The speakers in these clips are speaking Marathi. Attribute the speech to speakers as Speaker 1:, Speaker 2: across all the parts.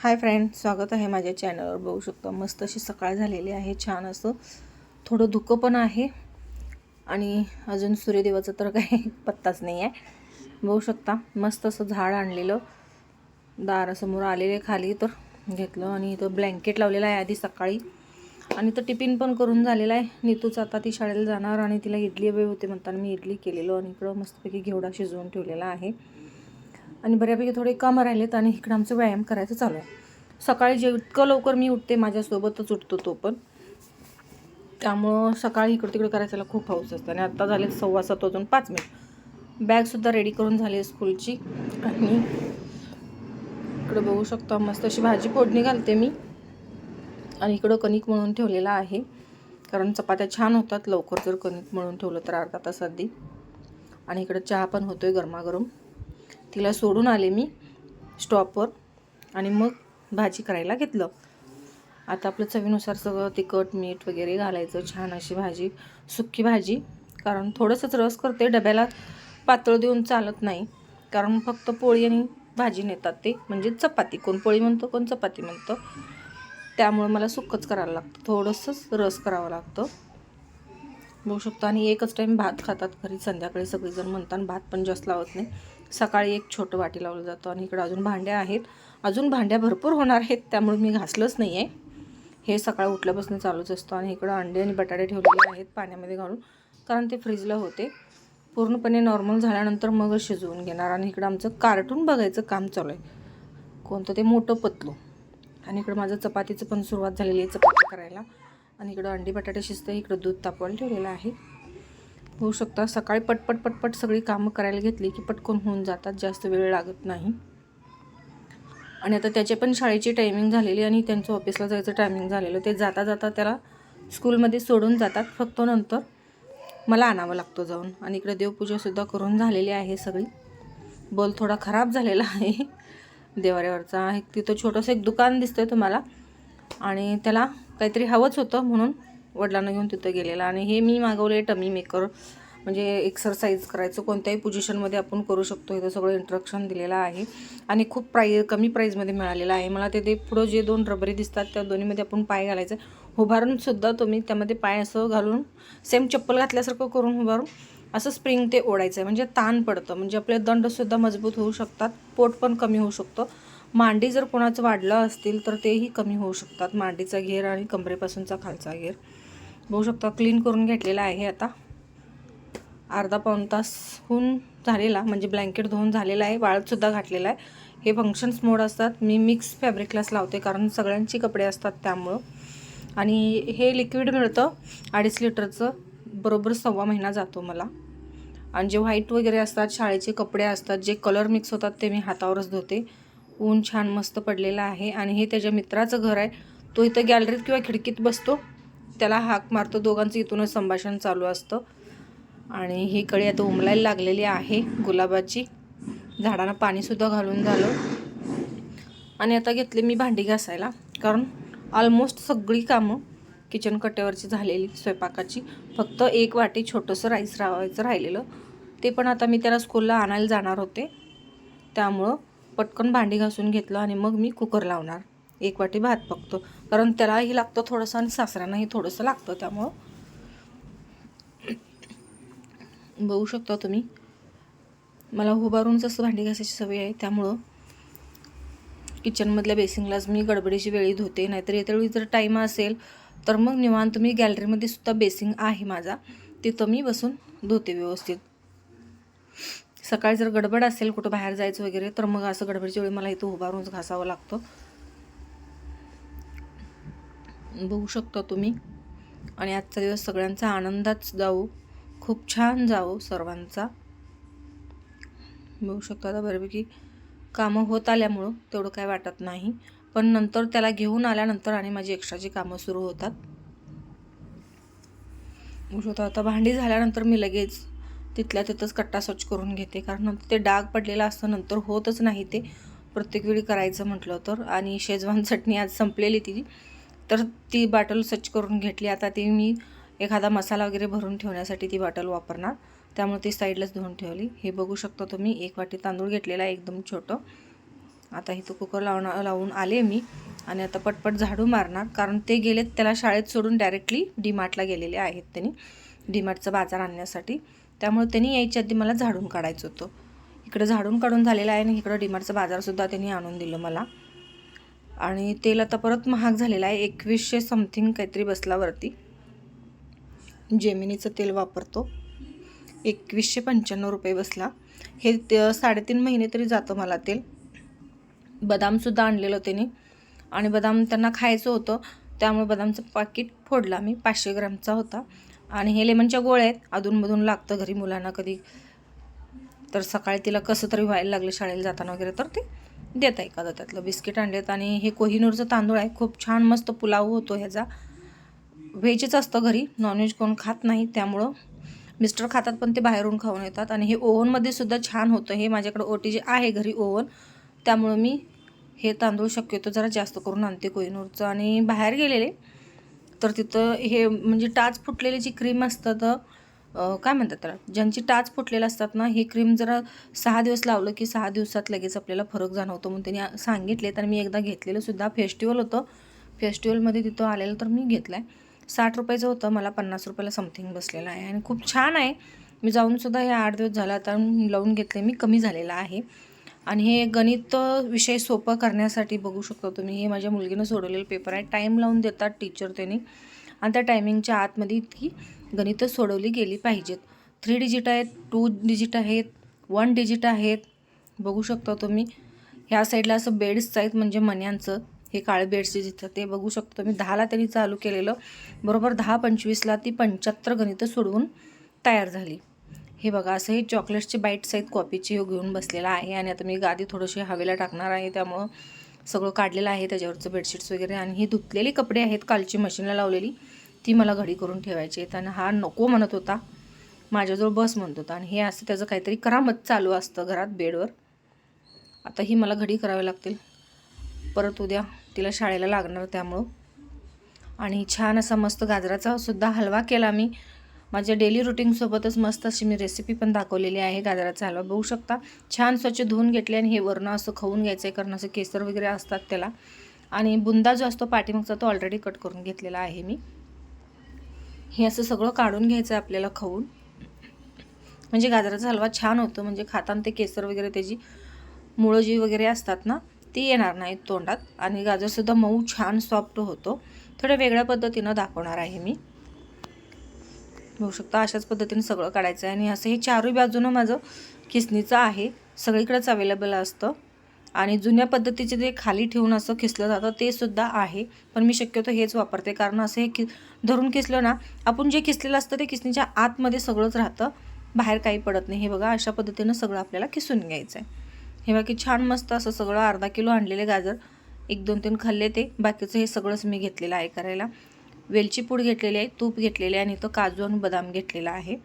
Speaker 1: हाय फ्रेंड स्वागत आहे माझ्या चॅनलवर. बघू शकता मस्त अशी सकाळ झालेली आहे. छान असं थोडं धुकं पण आहे. आणि अजून सूर्यदेवाचा तर काही पत्ताच नाही आहे बघू शकता मस्त असं झाड आणलेलं. दारासमोर आलेले खाली तर घेतलं आणि इथं ब्लँकेट लावलेलं आहे आधी सकाळी. आणि तर टिफिन पण करून झालेला आहे. नीतूच आता ती शाळेला जाणार आणि तिला इडली हवे होते म्हणताना मी इडली केलेलो आणि इकडं मस्तपैकी घेवडा शिजवून ठेवलेला आहे. आणि बऱ्यापैकी थोडे कामं राहिलेत आणि इकडं आमचं व्यायाम करायचं चालू आहे. सकाळी जे इतकं लवकर मी उठते माझ्यासोबतच उठतो तो पण. त्यामुळं सकाळी इकडं तिकडं करायला खूप हौस असतं. आणि आत्ता झाले सव्वा सात वाजून पाच मिनिट. बॅगसुद्धा रेडी करून झाली आहे स्कूलची. आणि इकडं बघू शकता मस्त अशी भाजी फोडणी घालते मी. आणि इकडं कणिक म्हणून ठेवलेला आहे. कारण चपात्या छान होतात लवकर जर कणिक म्हणून ठेवलं तर अर्धा तास आधी. आणि इकडं चहा पण होतो आहे गरमागरम. तिला सोडून आले मी स्टॉपवर आणि मग भाजी करायला घेतलं. आता आपलं चवीनुसार सगळं तिखट मीठ वगैरे घालायचं छान अशी भाजी सुक्की भाजी. कारण थोडंसंच रस करते डब्याला पातळ देऊन चालत नाही. कारण फक्त पोळी आणि भाजी नेतात ते. म्हणजे चपाती. कोण पोळी म्हणतो कोण चपाती म्हणतं. त्यामुळं मला सुक्कच करायला लागतं. थोडंसंच रस करावं लागतं. बघू शकतो. आणि एकच टाईम भात खातात. घरी संध्याकाळी सगळेजण म्हणतात भात पण जास्त लावत नाही. सकाळी एक छोटं वाटी लावलं जातं आणि इकडं अजून भांड्या आहेत. अजून भांड्या भरपूर होणार आहेत त्यामुळे मी घासलंच नाही आहे हे सकाळ उठल्यापासून चालूच असतं आणि इकडं अंडे आणि बटाटे ठेवलेले आहेत पाण्यामध्ये घालून कारण ते फ्रीजला होते. पूर्णपणे नॉर्मल झाल्यानंतर मग शिजवून घेणार आणि इकडं आमचं कार्टून बघायचं काम चालू आहे. कोणतं ते मोठं पतलू. आणि इकडं माझं चपातीचं पण सुरुवात झालेली आहे चपाती करायला. आणि इकडं अंडी बटाटे शिजतं इकडं दूध तापवायला ठेवलेलं आहे. होऊ शकता सकाळी पटपट पटपट सगळी कामं करायला घेतली की पटकन होऊन जातात. जास्त वेळ लागत नाही. आणि आता त्याचे पण शाळेची टायमिंग झालेली आणि त्यांचं ऑफिसला जायचं टायमिंग झालेलं. ते जाता जाता त्याला स्कूलमध्ये सोडून जातात. फक्त नंतर मला आणावं लागतो जाऊन. आणि इकडे देवपूजासुद्धा करून झालेली आहे सगळी. बल थोडा खराब झालेला आहे देवाऱ्यावरचा. आहे तिथं छोटंसं एक दुकान दिसतंय तुम्हाला. आणि त्याला काहीतरी हवंच होतं म्हणून वडिलांना घेऊन तिथं गेलेला. आणि हे मी मागवले टमी मेकर. म्हणजे एक्सरसाइज करायचं कोणत्याही पोझिशनमध्ये आपण करू शकतो. इथं सगळं इंट्रक्शन दिलेलं आहे. आणि खूप प्राई कमी प्राईजमध्ये मिळालेलं आहे. मला ते ते पुढं जे दोन रबरी दिसतात त्या दोन्हीमध्ये आपण पाय घालायचं. आहे सुद्धा तुम्ही त्यामध्ये पाय असं घालून सेम चप्पल घातल्यासारखं करून उभारून असं स्प्रिंग ते ओढायचं. आहे म्हणजे ताण पडतं. म्हणजे आपले दंडसुद्धा मजबूत होऊ शकतात. पोट पण कमी होऊ शकतं. मांडी जर कोणाचं वाढलं असतील तर तेही कमी होऊ शकतात. मांडीचा घेर आणि कमरेपासूनचा खालचा घेर. बघू शकता क्लीन करून घेतलेला आहे आता. अर्धा पाऊण तासहून झालेला म्हणजे ब्लँकेट धुवून झालेला आहे वाळतसुद्धा घातलेला आहे. हे फंक्शन्स मोड असतात. मी मिक्स फॅब्रिकलाच लावते कारण सगळ्यांची कपडे असतात त्यामुळं. आणि हे लिक्विड मिळतं अडीच लिटरचं. बरोबर सव्वा महिना जातो मला. आणि जे व्हाईट वगैरे असतात शाळेचे कपडे असतात जे कलर मिक्स होतात ते मी हातावरच धुते. ऊन छान मस्त पडलेलं आहे. आणि हे त्याच्या मित्राचं घर आहे. तो इथं गॅलरीत किंवा खिडकीत बसतो. त्याला हाक मारतो दोघांचं इथूनच संभाषण चालू असतं. आणि ही कळी आता उमलायला लागलेली आहे गुलाबाची. झाडांना पाणीसुद्धा घालून झालं. आणि आता घेतले मी भांडी घासायला कारण ऑलमोस्ट सगळी कामं किचन कट्ट्यावरची झालेली स्वयंपाकाची. फक्त एक वाटी छोटंसं राईस रावायचं राहिलेलं. ते पण आता मी त्याला स्कूलला आणायला जाणार होते. त्यामुळं पटकन भांडी घासून घेतलं आणि मग मी कुकर लावणार. एक वाटी भात पकतो कारण त्यालाही लागतं थोडंसं आणि सासऱ्यांनाही थोडंसं लागतं त्यामुळं. बघू शकता तुम्ही. मला उभारूनच असं भांडी घासायची सवय आहे त्यामुळं किचनमधल्या बेसिंगलाच मी गडबडीची वेळी धुते नाहीतर येत्या वेळी जर टाईम असेल तर मग निवांत मी गॅलरीमध्ये सुद्धा बेसिंग आहे माझा. तिथं मी बसून धुते व्यवस्थित. सकाळी जर गडबड असेल कुठं बाहेर जायचं वगैरे तर मग असं गडबडीच्या वेळी मला इथं उभारूनच घासावं लागतं. बघू शकता तुम्ही. आणि आजचा दिवस सगळ्यांचा आनंदात जाऊ खूप छान जावो सर्वांचा. बघू शकता आता बऱ्यापैकी कामं होत आल्यामुळं तेवढं काय वाटत नाही. पण नंतर त्याला घेऊन आल्यानंतर आणि माझी एक्स्ट्राची कामं सुरू होतात. बघू शकता आता भांडी झाल्यानंतर मी लगेच तिथल्या तिथंच कट्टा स्वच्छ करून घेते. कारण नंतर ते डाग पडलेलं असतं नंतर होतच नाही ते. प्रत्येक वेळी करायचं म्हटलं तर. आणि शेजवान चटणी आज संपलेली ती. तर ती बाटल स्वच्छ करून घेतली. आता ती मी एखादा मसाला वगैरे भरून ठेवण्यासाठी ती बॉटल वापरणार. त्यामुळे ती साईडलाच धुवून ठेवली. हे बघू शकता तुम्ही एक वाटी तांदूळ घेतलेला एकदम छोटं. आता इथं कुकर लावणार लावून आले मी आणि आता पटपट झाडू मारणार. कारण ते गेलेत त्याला शाळेत सोडून डायरेक्टली डीमार्टला गेलेले आहेत त्यांनी. डीमार्टचा बाजार आणण्यासाठी. त्यामुळे त्यांनी यायच्या आधी मला झाडून काढायचं होतं. इकडं झाडून काढून झालेलं आहे आणि इकडं डीमार्टचा बाजारसुद्धा त्यांनी आणून दिलं मला. आणि तेल आता परत महाग झालेलं आहे. एकवीसशे समथिंग काहीतरी बसलावरती जेमिनीचं तेल वापरतो. एकवीसशे पंच्याण्णव रुपये बसला. हे ते साडेतीन महिने तरी जातं मला तेल. बदामसुद्धा आणलेलं त्याने. आणि बदाम त्यांना खायचं होतं. त्यामुळे बदामचं पाकिट फोडला मी पाचशे ग्रॅमचा होता. आणि हे लेमनच्या गोळ्या आहेत. अधूनमधून लागतं घरी मुलांना कधी. तर सकाळी तिला कसं तरी व्हायला लागलं शाळेला जाताना वगैरे. तर ते देता एखादं त्यातलं बिस्किट आणलेत आणि हे कोहिनूरचं तांदूळ आहे. खूप छान मस्त पुलाव होतो ह्याचा. व्हेजच असतं घरी. नॉनव्हेज कोण खात नाही. त्यामुळं मिस्टर खातात पण ते बाहेरून खाऊन येतात. आणि हे ओव्हनमध्ये सुद्धा छान होतं. हे माझ्याकडे ओटी जे आहे घरी ओव्हन. त्यामुळं मी हे तांदूळ शक्यतो जरा जास्त करून आणते कोहिनूरचं. आणि बाहेर गेलेले तर तिथं हे म्हणजे टाच फुटलेली जी क्रीम असतं तर काय म्हणतात त्याला? ज्यांची टाच फुटलेलं असतात ना हे क्रीम जरा सहा दिवस लावलं की सहा दिवसात लगेच आपल्याला फरक जाणवतो म्हणून त्यांनी सांगितले. तर मी एकदा घेतलेलं सुद्धा. फेस्टिवल होतं. फेस्टिवलमध्ये तिथं आलेलं तर मी घेतलं आहे साठ रुपयाचं होतं. मला पन्नास रुपयाला समथिंग बसलेलं आहे. आणि खूप छान आहे. मी जाऊनसुद्धा हे आठ दिवस झाला. आता लावून घेतले मी. कमी झालेलं आहे. आणि हे गणित विषय सोपं करण्यासाठी बघू शकता तुम्ही. हे माझ्या मुलगीनं सोडवलेलं पेपर आहे. टाईम लावून देतात टीचर त्यांनी. आणि त्या टायमिंगच्या आतमध्ये इतकी गणितं सोडवली गेली पाहिजेत. थ्री डिजिट आहेत टू डिजिट आहेत वन डिजिट आहेत. बघू शकता तुम्ही ह्या साईडला असं बेड्स आहेत म्हणजे मन्यांचं हे काळे बेड्सचे जिथं ते बघू शकतो तुम्ही. दहाला त्यांनी चालू केलेलं बरोबर दहा पंचवीसला ती पंच्याहत्तर गणितं सोडवून तयार झाली. हे बघा असं हे चॉकलेट्सचे बाईट्स आहेत कॉपीचे हे घेऊन बसलेला आहे आणि आता मी गादी थोडीशी हवेला टाकणार आहे. त्यामुळं सगळं काढलेलं आहे त्याच्यावरचं बेडशीट्स वगैरे आणि ही धुतलेली कपडे आहेत कालची मशीनला लावलेली. ती मला घडी करून ठेवायची आहेत आणि हा नको म्हणत होता. माझ्याजवळ बस म्हणत होता. आणि हे असं त्याचं काहीतरी करामत चालू असतं घरात बेडवर. आता ही मला घडी करावी लागतील. परत उद्या तिला शाळेला लागणार त्यामुळं. आणि छान असा मस्त गाजराचा सुद्धा हलवा केला मी. माझ्या डेली रुटीनसोबतच मस्त अशी मी रेसिपी पण दाखवलेली आहे गाजराचा हलवा. बघू शकता छान स्वच्छ धुवून घेतले आणि हे वरणं असं खाऊन घ्यायचं आहे कारण असं केसर वगैरे असतात त्याला. आणि बुंदा जो असतो पाठीमागचा तो ऑलरेडी कट करून घेतलेला आहे मी. हे असं सगळं काढून घ्यायचं आहे आपल्याला खाऊन. म्हणजे गाजराचा हलवा छान होतो म्हणजे खाताना ते केसर वगैरे त्याची मुळं जी वगैरे असतात ना ती येणार नाहीत तोंडात. आणि गाजरसुद्धा मऊ छान सॉफ्ट होतो. थोड्या वेगळ्या पद्धतीनं दाखवणार आहे मी. बघू शकता अशाच पद्धतीने सगळं काढायचं आहे आणि असं हे चारही बाजूनं माझं किसनीचं आहे. सगळीकडेच अवेलेबल असतं. आणि जुन्या पद्धतीचे जे खाली ठेवून असं खिसलं जातं ते सुद्धा आहे. पण मी शक्यतो हेच वापरते. कारण असं हे कि धरून खिसलं ना आपण जे किसलेलं असतं ते किसनीच्या आतमध्ये सगळंच राहतं. बाहेर काही पडत नाही. हे बघा अशा पद्धतीनं सगळं आपल्याला किसून घ्यायचं आहे हे बाकी छान मस्त असं सगळं अर्धा किलो आणलेले गाजर. एक दोन तीन खाल्ले ते. बाकीचं हे सगळंच मी घेतलेलं आहे करायला. वेलची पूड घेतलेली आहे तूप घेतलेले आहे आणि तो काजू आणि बदाम घेतलेला आहे.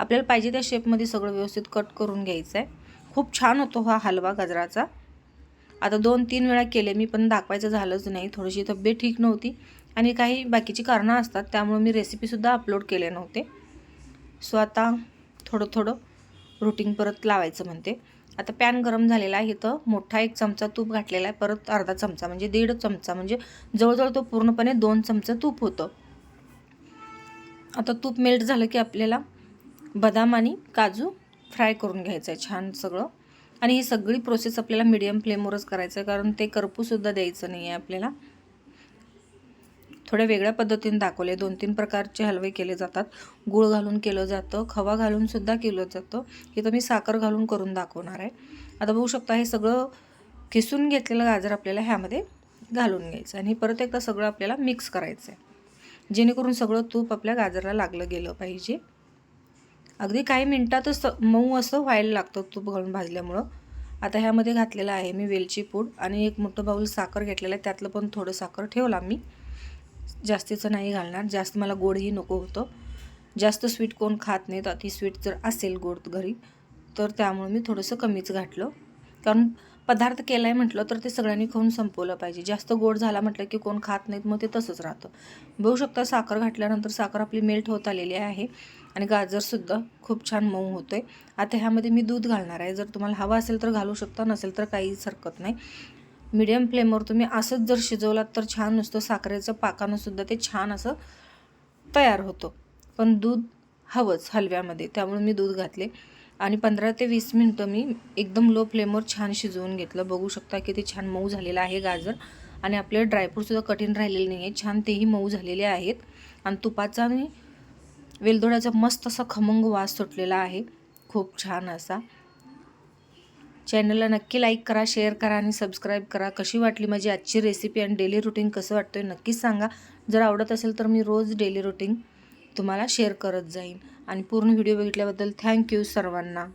Speaker 1: आपल्याला पाहिजे त्या शेपमध्ये सगळं व्यवस्थित कट करून घ्यायचं आहे खूप छान होतो हा हलवा गाजराचा. आता दोन तीन वेळा केले मी पण दाखवायचं झालंच नाही. थोडीशी तब्येत ठीक नव्हती आणि काही बाकीची कारणं असतात त्यामुळे मी रेसिपीसुद्धा अपलोड केले नव्हते. सो आता थोडं थोडं रुटीन परत लावायचं म्हणते. आता पॅन गरम झालेला आहे इथं मोठा एक चमचा तूप घातलेला आहे परत अर्धा चमचा म्हणजे दीड चमचा म्हणजे जवळजवळ तो पूर्णपणे दोन चमचा तूप होतं. आता तूप मेल्ट झालं की आपल्याला बदाम आणि काजू फ्राय करून घ्यायचं आहे छान सगळं. आणि ही सगळी प्रोसेस आपल्याला मीडियम फ्लेमवरच करायचं आहे कारण ते करपूसुद्धा द्यायचं नाही आहे आपल्याला. थोड्या वेगळ्या पद्धतीने दाखवले दोन तीन प्रकारचे हलवे केले जातात. गूळ घालून केलं जातं खवा घालूनसुद्धा केलं जातं. हे तर मी साखर घालून करून दाखवणार आहे. आता बघू शकता हे सगळं किसून घेतलेलं गाजर आपल्याला ह्यामध्ये घालून घ्यायचं आणि परत एकदा सगळं आपल्याला मिक्स करायचं आहे जेणेकरून सगळं तूप आपल्या गाजरला लागलं गेलं पाहिजे. अगदी काही मिनटातच मऊ असं व्हायला लागतं तूप घालून भाजल्यामुळं. आता ह्यामध्ये घातलेलं आहे मी वेलची पूड आणि एक मोठं बाऊल साखर घेतलेलं आहे. त्यातलं पण थोडं साखर ठेवला मी. जास्तीचं नाही घालणार. जास्त मला गोडही नको होतं. जास्त स्वीट कोण खात नाहीत अति स्वीट जर असेल गोड घरी तर त्यामुळे मी थोडंसं कमीच घातलं. कारण पदार्थ केला आहे म्हटलं तर ते सगळ्यांनी खाऊन संपवलं पाहिजे. जास्त गोड झाला म्हटलं की कोण खात नाहीत मग ते तसंच राहतं. बघू शकता साखर घातल्यानंतर साखर आपली मेल्ट होत आलेली आहे. आणि गाजरसुद्धा खूप छान मऊ होतो आहे आता ह्यामध्ये मी दूध घालणार आहे. जर तुम्हाला हवा असेल तर घालू शकता नसेल तर काहीच हरकत नाही. मीडियम फ्लेमवर तुम्ही असंच जर शिजवलात तर छान नुसतं साखरेचं पाकानंसुद्धा ते छान असं तयार होतं. पण दूध हवंच हलव्यामध्ये त्यामुळे मी दूध घातले. आणि पंधरा ते वीस मिनटं मी एकदम लो फ्लेमवर छान शिजवून घेतलं. बघू शकता की ते छान मऊ झालेलं आहे गाजर. आणि आपले ड्रायफ्रूटसुद्धा कठीण राहिलेले नाही आहे छान तेही मऊ झालेले आहेत. आणि तुपाचा आणि वेलदोड्याचा मस्त असा खमंग वास सुटलेला आहे. खूप छान असा. चॅनलला नक्की लाईक करा शेअर करा आणि सबस्क्राईब करा. कशी वाटली माझी आजची रेसिपी आणि डेली रुटीन कसं वाटतं आहे नक्कीच सांगा. जर आवडत असेल तर मी रोज डेली रुटीन तुम्हाला शेअर करत जाईन. आणि पूर्ण व्हिडिओ बघितल्याबद्दल थँक्यू सर्वांना.